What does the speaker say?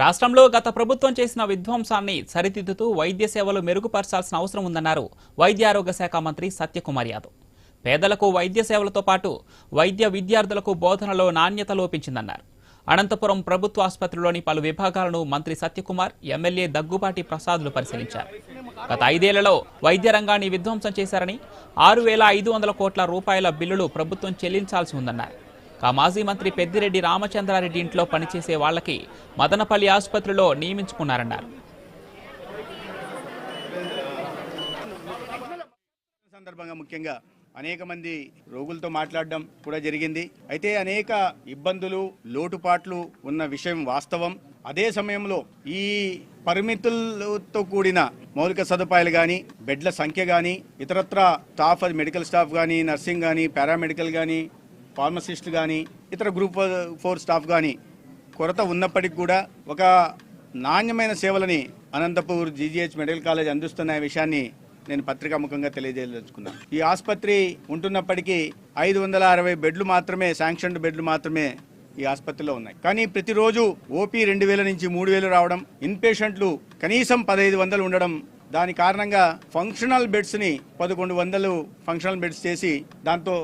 రాష్ట్రంలో గత ప్రభుత్వం చేసిన విధ్వంసాన్ని సరిదిద్దుతూ వైద్య సేవలు మెరుగుపరచాల్సిన అవసరం ఉందన్నారు వైద్య ఆరోగ్య శాఖ మంత్రి సత్యకుమార్ యాదవ్. పేదలకు వైద్య సేవలతో పాటు వైద్య విద్యార్థులకు బోధనలో నాణ్యత లోపించిందన్నారు. అనంతపురం ప్రభుత్వ ఆసుపత్రిలోని పలు విభాగాలను మంత్రి సత్యకుమార్ ఎమ్మెల్యే దగ్గుబాటి ప్రసాద్లు పరిశీలించారు. గత ఐదేళ్ళలో వైద్య రంగాన్ని విధ్వంసం చేశారని ఆరు వేల ఐదు వందల కోట్ల రూపాయల బిల్లులు ప్రభుత్వం చెల్లించాల్సి ఉందన్నారు. ఆ మాజీ మంత్రి పెద్దిరెడ్డి రామచంద్రారెడ్డి ఇంట్లో పనిచేసే వాళ్ళకి మదనపల్లి ఆసుపత్రిలో నియమించుకున్నారన్నారు. సందర్భంగా ముఖ్యంగా అనేక మంది రోగులతో మాట్లాడడం కూడా జరిగింది. అయితే అనేక ఇబ్బందులు లోటుపాట్లు ఉన్న విషయం వాస్తవం. అదే సమయంలో ఈ పరిమితులతో కూడిన మౌలిక సదుపాయాలు కానీ బెడ్ల సంఖ్య కానీ ఇతరత్ర స్టాఫ్ మెడికల్ స్టాఫ్ కానీ నర్సింగ్ కానీ పారామెడికల్ కానీ ఫార్మసిస్ట్ కానీ ఇతర గ్రూప్ ఫోర్ స్టాఫ్ కానీ కొరత ఉన్నప్పటికీ కూడా ఒక నాణ్యమైన సేవలని అనంతపూర్ జీజీహెచ్ మెడికల్ కాలేజ్ అందిస్తున్న విషయాన్ని నేను పత్రికాముఖంగా తెలియజేయదలుచుకున్నాను ఈ ఆసుపత్రి ఉంటున్నప్పటికీ ఐదు వందల అరవై బెడ్లు మాత్రమే శాంక్షన్డ్ బెడ్లు మాత్రమే ఈ ఆసుపత్రిలో ఉన్నాయి. కానీ ప్రతిరోజు ఓపీ రెండు వేల నుంచి మూడు వేలు రావడం ఇన్ పేషెంట్లు కనీసం పదహైదు వందలు ఉండడం దాని కారణంగా ఫంక్షనల్ బెడ్స్ని పదకొండు వందలు ఫంక్షనల్ బెడ్స్ చేసి దాంతో